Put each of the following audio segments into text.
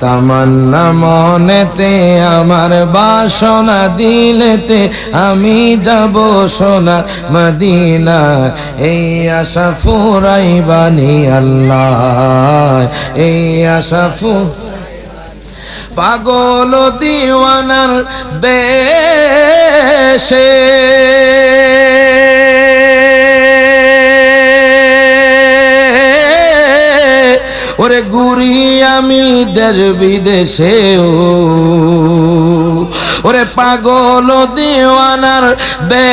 তামান্না মনেতে, আমার বাসনা দিলেতে আমি যাব সোনার মদিনা এই আশা ফুরাই বানি আল্লাহ, এই আশা ফু পাগল দিওয়ানার বেশে। ওরে গুরি আমি দেশ বিদেশে ওরে পাগল দিওয়ানার বেশে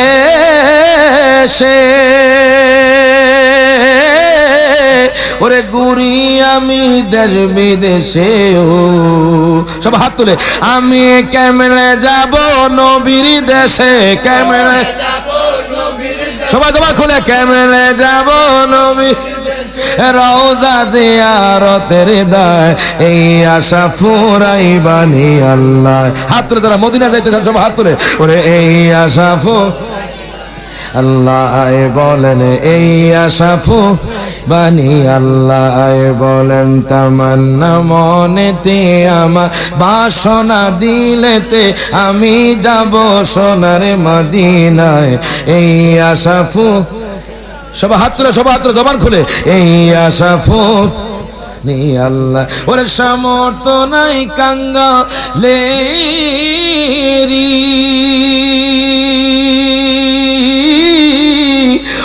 ওরে গুরি আমি দেশ বিদেশে ও সব হাত তুলে, আমি কেমনে যাব নবীর দেশে? কেমনে? সবাই সবাই খুলে, কেমনে যাব নবী রওজা জিয়ারতের দায়, এই আশা ফুরাই বানি আল্লাহ। হাত তুলে যারা মদিনা যাইতে চান সব হাত তুলে। ওরে, এই আশা ফু আল্লাহ বলেন, এই আশাফু বানি আল্লাহ বলেন, তামান্না মনেতে আমার বাসনা দিলেতে আমি যাব সোনার মদিনায়। এই আশাফু সব হাত তুলে, সব হাত তুলে, জবান খুলে। এই আশাফু নি আল্লাহ। ওরে সামর্থ নাই কাঙ্গা লেরি।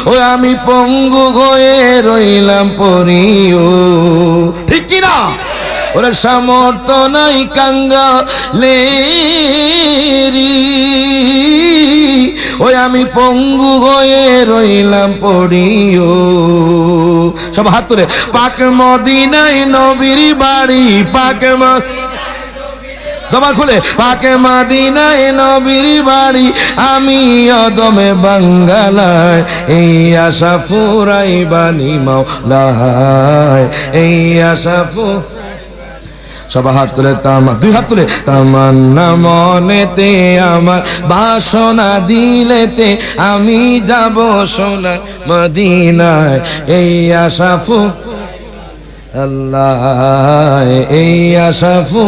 ও আমি পঙ্গু হয়ে রইলাম পরিও। ঠিক কি না? ওরে সামর্থ নাই কাঙ্গা লেরি। ওই আমি পঙ্গু হয়ে রইলাম পড়িও। সব হাত তুলে। পাক মদিনাই নবীর বাড়ি, পাক জবান খুলে। পাকে মাদিনায় নবীর বাড়ি, আমি অদমে বাঙ্গালায়। এই আশা ফুরাই বানি মাওলায়, এই আশা ফু সব হাত তুলে তামা দুই হাত তুলে। তামান্না মনেতে আমার বাসনা দিলেতে আমি যাব সোনা মদিনায়। এই আশা ফু আল্লাহ, এই আশা ফু